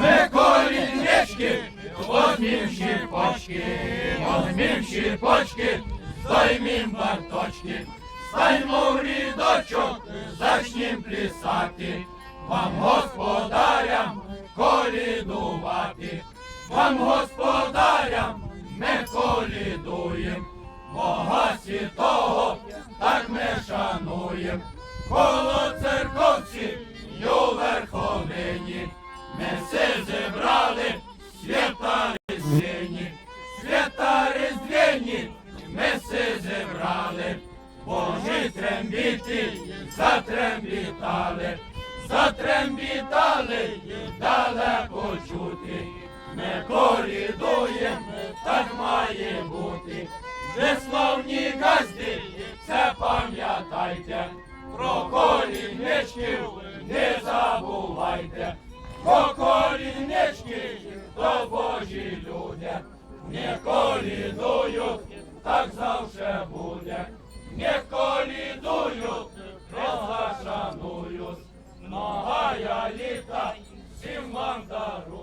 Ми колінечки, возьмім щіпочки, возьмім щіпочки, займім барточки, стаймо рідочок, зачнім плясати, вам господарям колідувати, вам господарям ми колідуєм, Бога ми шануєм, коло церковці й у верховині. Ми все зібрали свята різдвяні, свята різдвяні, ми все зібрали, Божі трембіти затрембітали, затрембітали, далеко чути. Ми колідуєм, так має бути. Ви славні газди, це пам'ятайте, про колінечків не забувайте, про колінечки то божі люди, не колінують, так завжди буде, не колідують, розгашанують, нога я літа всім мандару.